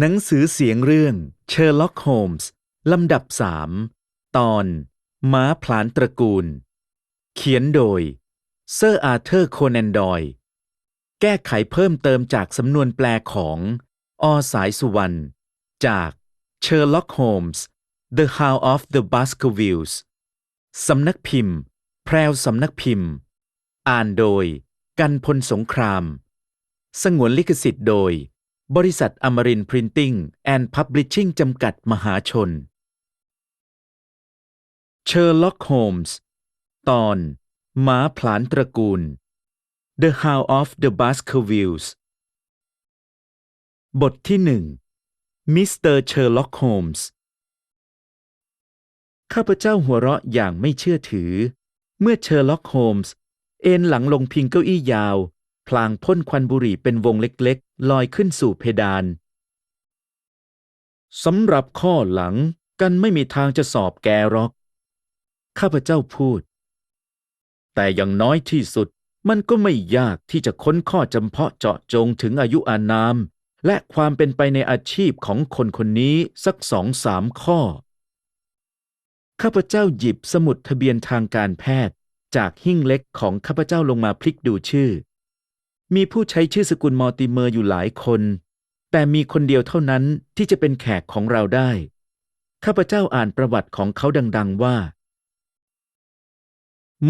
หนังสือเสียงเรื่องเชอร์ล็อกโฮมส์ลำดับสามตอน ม้าผลานตระกูล เขียนโดย เซอร์อาร์เธอร์โคนันดอย แก้ไขเพิ่มเติมจากสำนวนแปลของอสายสุวรรณ จากเชอร์ล็อกโฮมส์ The How of the Baskervilles สำนักพิมพ์ แพรวสำนักพิมพ์ อ่านโดย กันพลสงคราม สงวนลิขสิทธิ์โดย บริษัทอมรินพรินติ้งแอนด์พับลิชชิ่งจำกัดมหาชน เชอร์ล็อกโฮมส์ ตอนหมาผลานตระกูล The How of the Baskervilles บทที่หนึ่งมิสเตอร์เชอร์ล็อกโฮมส์ ข้าพเจ้าหัวเราะอย่างไม่เชื่อถือ เมื่อเชอร์ล็อกโฮมส์ เอนหลังลงพิงเก้าอี้ยาว พลางพ่นควันบุหรี่เป็นวงเล็กๆ ลอยขึ้นสู่เพดานสำหรับข้อหลังกันไม่มีทางจะสอบแกหรอก ข้าพเจ้าพูด แต่อย่างน้อยที่สุดมันก็ไม่ยากที่จะค้นข้อจำเพาะเจาะจงถึงอายุอานาม และความเป็นไปในอาชีพของคนคนนี้สักสองสามข้อ ข้าพเจ้าหยิบสมุดทะเบียนทางการแพทย์ จากหิ้งเล็กของข้าพเจ้าลงมาพลิกดูชื่อ มีผู้ใช้ชื่อสกุลมอร์ติเมอร์อยู่หลายคน แต่มีคนเดียวเท่านั้นที่จะเป็นแขกของเราได้ ข้าพเจ้าอ่านประวัติของเขาดัง ๆ ว่า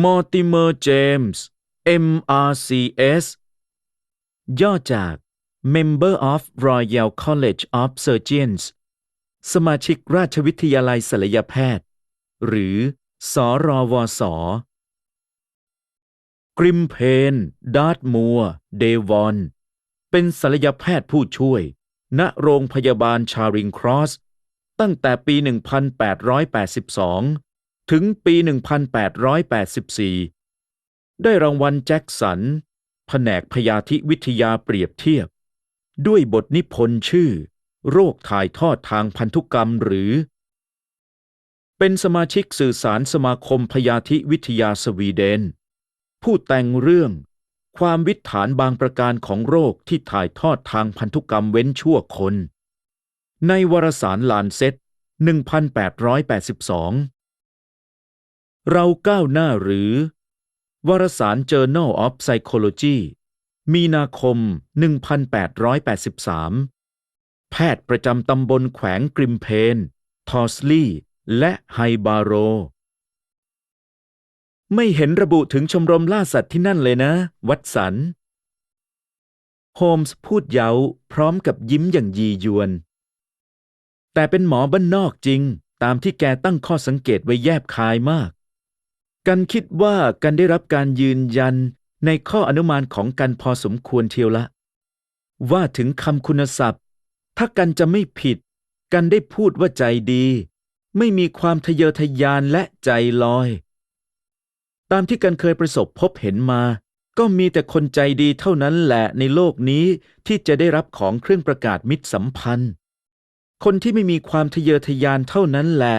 มอร์ติเมอร์เจมส์ MRCS ย่อจาก Member of Royal College of Surgeons สมาชิกราชวิทยาลัยศัลยแพทย์ หรือ สรวส กริมเพน ดาร์ตมัว เดวอน เป็นศัลยแพทย์ผู้ช่วย ณ โรงพยาบาลชาริงครอส ตั้งแต่ปี 1882 ถึงปี 1884 ได้รางวัลแจ็คสัน แผนกพยาธิวิทยาเปรียบเทียบ ด้วยบทนิพนธ์ชื่อ โรคถ่ายทอดทางพันธุกรรมหรือ เป็นสมาชิกสื่อสารสมาคมพยาธิวิทยาสวีเดน ผู้แต่งเรื่อง ความวิถฐานบางประการของโรคที่ถ่ายทอดทางพันธุกรรมเว้นชั่วคน ในวารสารลานเซต1882 เราก้าวหน้าหรือ วารสาร Journal of Psychology มีนาคม 1883 แพทย์ประจำตำบลแขวงกริมเพน ทอสลีย์และไฮบาโร ไม่เห็นระบุถึงชมรมล่าสัตว์ที่นั่นเลยนะ วัตสัน โฮมส์พูดเย้าพร้อมกับยิ้มอย่างยียวน แต่เป็นหมอบ้านนอกจริง ตามที่แกตั้งข้อสังเกตไว้แยบคายมาก กันคิดว่ากันได้รับการยืนยันในข้ออนุมานของกันพอสมควรเทียวละ ว่าถึงคำคุณศัพท์ ถ้ากันจะไม่ผิด กันได้พูดว่าใจดี ไม่มีความทะเยอทะยานและใจลอย ตามที่กันเคยประสบพบเห็นมา ก็มีแต่คนใจดีเท่านั้นแหละในโลกนี้ที่จะได้รับของเครื่องประกาศมิตรสัมพันธ์ คนที่ไม่มีความทะเยอทะยานเท่านั้นแหละ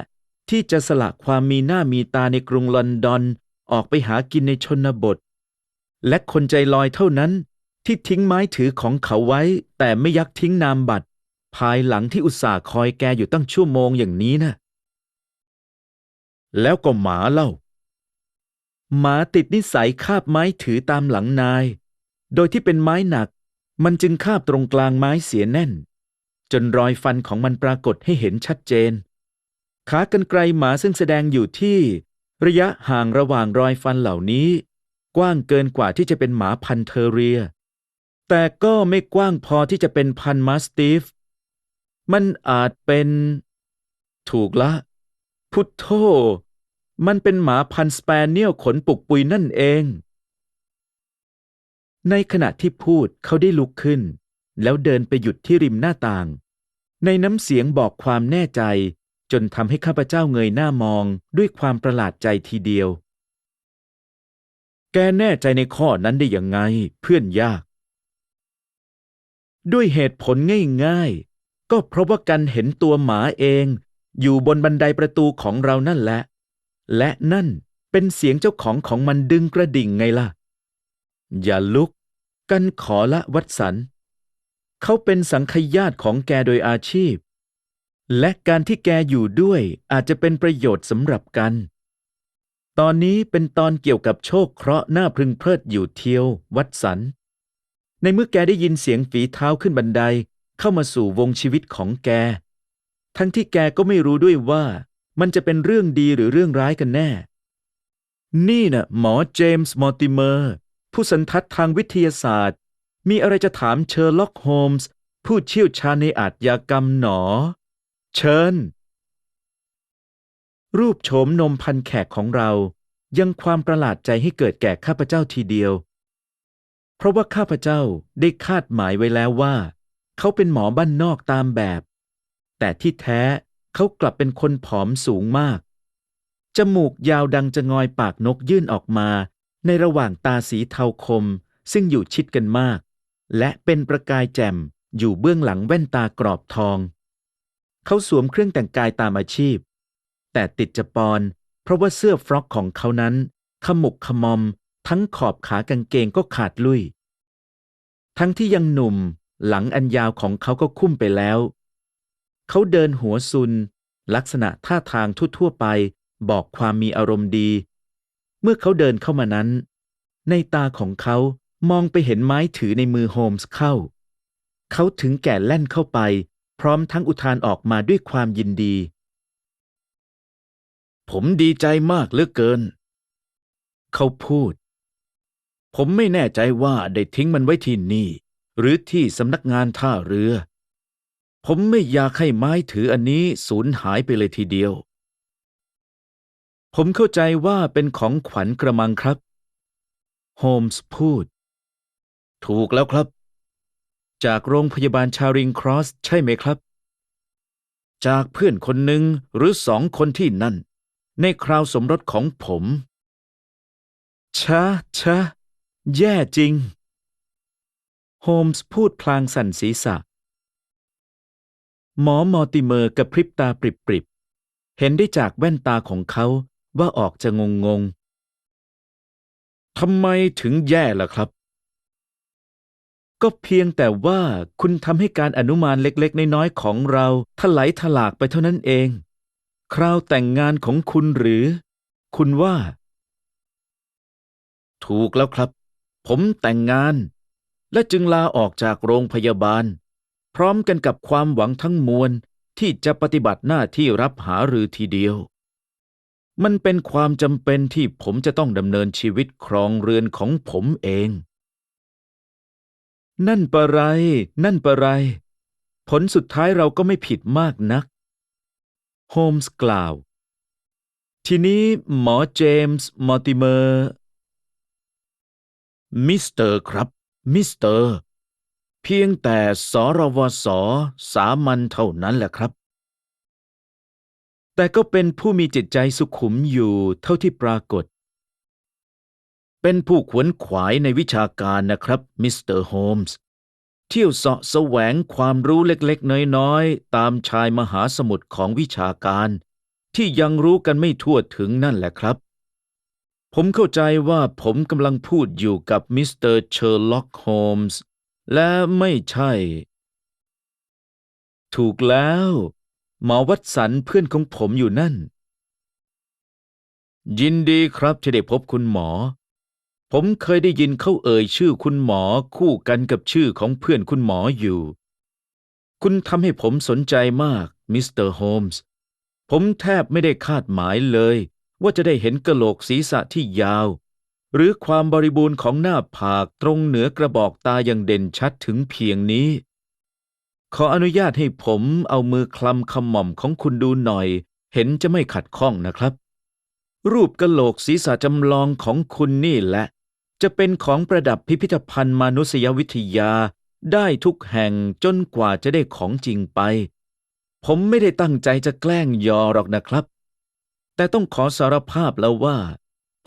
ที่จะสละความมีหน้ามีตาในกรุงลอนดอนออกไปหากินในชนบท และคนใจลอยเท่านั้น ที่ทิ้งไม้ถือของเขาไว้ แต่ไม่ยักทิ้งนามบัตร ภายหลังที่อุตส่าห์คอยแกอยู่ตั้งชั่วโมงอย่างนี้นะแล้วก็หมาเล่า หมาติดนิสัยคาบไม้ถือตามหลังนาย โดยที่เป็นไม้หนัก มันจึงคาบตรงกลางไม้เสียแน่น จนรอยฟันของมันปรากฏให้เห็นชัดเจน ขากรรไกรหมาซึ่งแสดงอยู่ที่ ระยะห่างระหว่างรอยฟันเหล่านี้ กว้างเกินกว่าที่จะเป็นหมาพันเทอเรีย แต่ก็ไม่กว้างพอที่จะเป็นพันมาสติฟ มันอาจเป็น ถูกละ พุทโธ มันเป็นหมาพันสเปเนียลขนปุกปุยนั่นเอง ในขณะที่พูดเขาได้ลุกขึ้น แล้วเดินไปหยุดที่ริมหน้าต่าง ในน้ำเสียงบอกความแน่ใจ จนทำให้ข้าพเจ้าเงยหน้ามองด้วยความประหลาดใจทีเดียว แกแน่ใจในข้อนั้นได้ยังไง เพื่อนยาก ด้วยเหตุผลง่ายๆ ก็เพราะว่ากันเห็นตัวหมาเอง อยู่บนบันไดประตูของเรานั่นแหละ และนั่นเป็นเสียงเจ้าของของมันดึงกระดิ่งไงล่ะ อย่าลุก กันขอละวัดสัน เขาเป็นสังคยาตของแกโดยอาชีพ และการที่แกอยู่ด้วยอาจจะเป็นประโยชน์สำหรับกัน ตอนนี้เป็นตอนเกี่ยวกับโชคเคราะห์หน่าพึงเพลิดอยู่เทียว วัดสัน ในเมื่อแกได้ยินเสียงฝีเท้าขึ้นบันไดเข้ามาสู่วงชีวิตของแก ทั้งที่แกก็ไม่รู้ด้วยว่า มันจะเป็นเรื่องดีหรือเรื่องร้ายกันแน่ นี่น่ะหมอเจมส์มอร์ติเมอร์ ผู้สันทัดทางวิทยาศาสตร์ มีอะไรจะถามเชอร์ล็อกโฮมส์ ผู้เชี่ยวชาญในอาชญากรรมหนอ เชิญ รูปโฉมนมพันแขกของเรา ยังความประหลาดใจให้เกิดแก่ข้าพเจ้าทีเดียว เพราะว่าข้าพเจ้าได้คาดหมายไว้แล้วว่า เขาเป็นหมอบ้านนอกตามแบบ แต่ที่แท้ เขากลับเป็นคนผอมสูงมาก จมูกยาวดังจะงอยปากนกยื่นออกมา ในระหว่างตาสีเทาคม ซึ่งอยู่ชิดกันมาก และเป็นประกายแจ่มอยู่เบื้องหลังแว่นตากรอบทอง เขาสวมเครื่องแต่งกายตามอาชีพ แต่ติดจะปอน เพราะว่าเสื้อฟรอกของเขานั้น ขมุกขมอม ทั้งขอบขากางเกงก็ขาดลุย ทั้งที่ยังหนุ่ม หลังอันยาวของเขาก็คุ้มไปแล้ว เขาเดินหัวซุน ลักษณะท่าทางทั่วๆไป บอกความมีอารมณ์ดี เมื่อเขาเดินเข้ามานั้น ในตาของเขามองไปเห็นไม้ถือในมือโฮมส์เข้า เขาถึงแก่แล่นเข้าไป พร้อมทั้งอุทานออกมาด้วยความยินดี ผมดีใจมากเหลือเกิน เขาพูด ผมไม่แน่ใจว่าได้ทิ้งมันไว้ที่นี่ หรือที่สำนักงานท่าเรือ ผมไม่อยากให้ไม้ถืออันนี้สูญหายไปเลยทีเดียว ผมเข้าใจว่าเป็นของขวัญกระมังครับ โฮมส์พูด ถูกแล้วครับ จากโรงพยาบาลชาริงครอสใช่ไหมครับ จากเพื่อนคนหนึ่งหรือสองคนที่นั่น ในคราวสมรสของผมชะชะแย่จริง โฮมส์พูดพลางสั่นศีรษะ หมอมอร์ติเมอร์กระพริบตาปริบๆ เห็นได้จากแว่นตาของเขาว่าออกจะงงงๆทำไมถึงแย่ล่ะครับ ก็เพียงแต่ว่าคุณทำให้การอนุมานเล็กๆ น้อยๆ ของเราถลายถลากไปเท่านั้นเอง คราวแต่งงานของคุณหรือ คุณว่า ถูกแล้วครับ ผมแต่งงาน และจึงลาออกจากโรงพยาบาล พร้อมกันกับความหวังทั้งมวลที่จะปฏิบัติหน้าที่รับหารือทีเดียว มันเป็นความจำเป็นที่ผมจะต้องดำเนินชีวิตครองเรือนของผมเอง นั่นปะไร นั่นปะไร ผลสุดท้ายเราก็ไม่ผิดมากนัก โฮมส์กล่าว ทีนี้หมอเจมส์ มอร์ติเมอร์ มิสเตอร์ครับ มิสเตอร์ เพียงแต่สรวสสามัญเท่านั้นแหละครับ แต่ก็เป็นผู้มีจิตใจสุขุมอยู่เท่าที่ปรากฏ เป็นผู้ขวนขวายในวิชาการนะครับมิสเตอร์โฮมส์เที่ยวเสาะแสวงความรู้เล็กๆ น้อยๆ ตามชายมหาสมุทรของวิชาการ ที่ยังรู้กันไม่ทั่วถึงนั่นแหละครับ ผมเข้าใจว่าผมกำลังพูดอยู่กับมิสเตอร์เชอร์ล็อกโฮมส์ และไม่ใช่ ถูกแล้ว หมอวัตสันเพื่อนของผมอยู่นั่น ยินดีครับที่ได้พบคุณหมอ ผมเคยได้ยินเขาเอ่ยชื่อคุณหมอคู่กันกับชื่อของเพื่อนคุณหมออยู่ คุณทำให้ผมสนใจมากมิสเตอร์โฮมส์ผมแทบไม่ได้คาดหมายเลย ว่าจะได้เห็นกะโหลกศีรษะที่ยาว หรือความบริบูรณ์ของหน้าผากตรงเหนือกระบอกตาอย่างเด่นชัดถึงเพียงนี้ ขออนุญาตให้ผมเอามือคลำขมอมของคุณดูหน่อย เห็นจะไม่ขัดข้องนะครับ รูปกะโหลกศีรษะจำลองของคุณนี่แหละ จะเป็นของประดับพิพิธภัณฑ์มนุษยวิทยาได้ทุกแห่งจนกว่าจะได้ของจริงไป ผมไม่ได้ตั้งใจจะแกล้งยอหรอกนะครับ แต่ต้องขอสารภาพแล้วว่า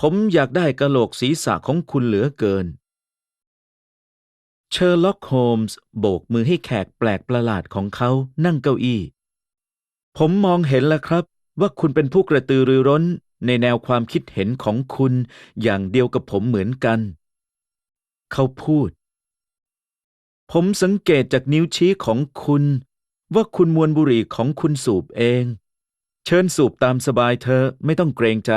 ผมอยากได้กะโหลกศีรษะของคุณเหลือเกิน เชอร์ล็อกโฮมส์โบกมือให้แขกแปลกประหลาดของเขานั่งเก้าอี้ ผมมองเห็นแล้วครับ ว่าคุณเป็นผู้กระตือรือร้นในแนวความคิดเห็นของคุณอย่างเดียวกับผมเหมือนกัน เขาพูด ผมสังเกตจากนิ้วชี้ของคุณ ว่าคุณมวนบุหรี่ของคุณสูบเอง เชิญสูบตามสบายเธอไม่ต้องเกรงใจ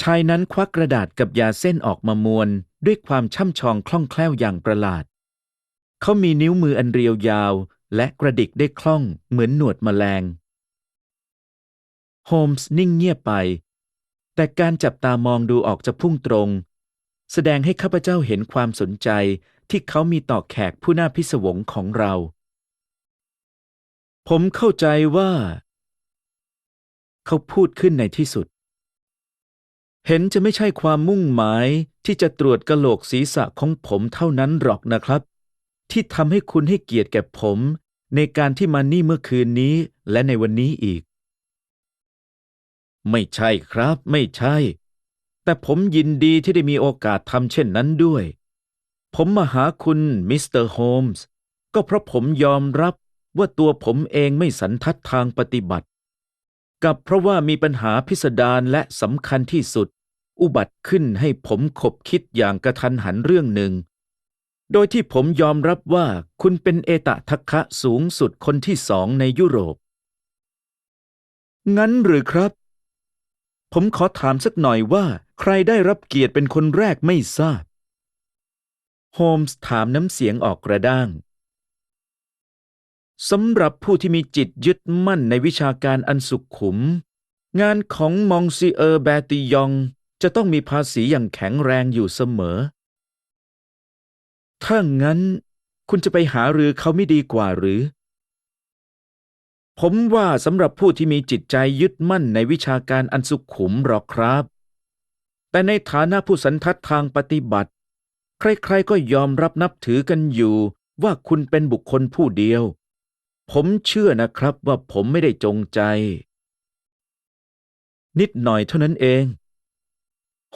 ชายนั้นควักกระดาษกับยาเส้นออกมามวน ด้วยความช่ำชองคล่องแคล่วอย่างประหลาด เขามีนิ้วมืออันเรียวยาว และกระดิกได้คล่องเหมือนหนวดแมลง โฮมส์นิ่งเงียบไป แต่การจับตามองดูออกจะพุ่งตรง แสดงให้ข้าพเจ้าเห็นความสนใจที่เขามีต่อแขกผู้น่าพิศวงของเรา ผมเข้าใจว่า เขาพูดขึ้นในที่สุด เห็นจะไม่ใช่ความมุ่งหมายที่จะตรวจกะโหลกศีรษะของผมเท่านั้นหรอกนะครับ ที่ทำให้คุณให้เกียรติแก่ผม ในการที่มานี่เมื่อคืนนี้และในวันนี้อีก ไม่ใช่ครับ ไม่ใช่ แต่ผมยินดีที่ได้มีโอกาสทำเช่นนั้นด้วย ผมมาหาคุณมิสเตอร์โฮมส์ก็เพราะผมยอมรับว่าตัวผมเองไม่สันทัดทางปฏิบัติ กับเพราะว่ามีปัญหาพิสดารและสำคัญที่สุด อุบัติขึ้นให้ผมขบคิดอย่างกระทันหันเรื่องหนึ่ง โดยที่ผมยอมรับว่าคุณเป็นเอตทัคคะสูงสุดคนที่สองในยุโรป งั้นหรือครับ ผมขอถามสักหน่อยว่า ใครได้รับเกียรติเป็นคนแรกไม่ทราบ โฮมส์ถามน้ำเสียงออกกระด้างสำหรับผู้ที่มีจิตยึดมั่นในวิชาการอันสุขุม งานของมองซีเออร์แบติยอง จะต้องมีภาษีอย่างแข็งแรงอยู่เสมอ ถ้างั้นคุณจะไปหารือเขาไม่ดีกว่าหรือ ผมว่าสำหรับผู้ที่มีจิตใจยึดมั่นในวิชาการอันสุขุมหรอกครับ แต่ในฐานะผู้สันทัดทางปฏิบัติ ใครๆก็ยอมรับนับถือกันอยู่ว่าคุณเป็นบุคคลผู้เดียว ผมเชื่อนะครับว่าผมไม่ได้จงใจ นิดหน่อยเท่านั้นเอง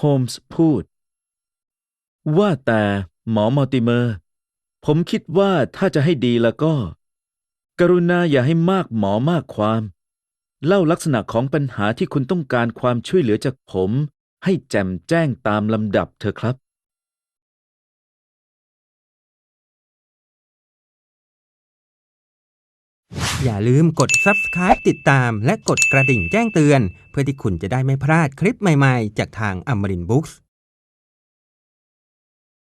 โฮมส์พูด ว่าแต่หมอมัลติเมอร์ ผมคิดว่าถ้าจะให้ดีแล้วก็ กรุณาอย่าให้มากหมอมากความ เล่าลักษณะของปัญหาที่คุณต้องการความช่วยเหลือจากผม ให้แจ่มแจ้งตามลำดับเถอะครับ อย่าลืมกด subscribe ติดตามและกดกระดิ่งแจ้งเตือน เพื่อที่คุณจะได้ไม่พลาดคลิปใหม่ๆ จากทางอมรินบุ๊กส์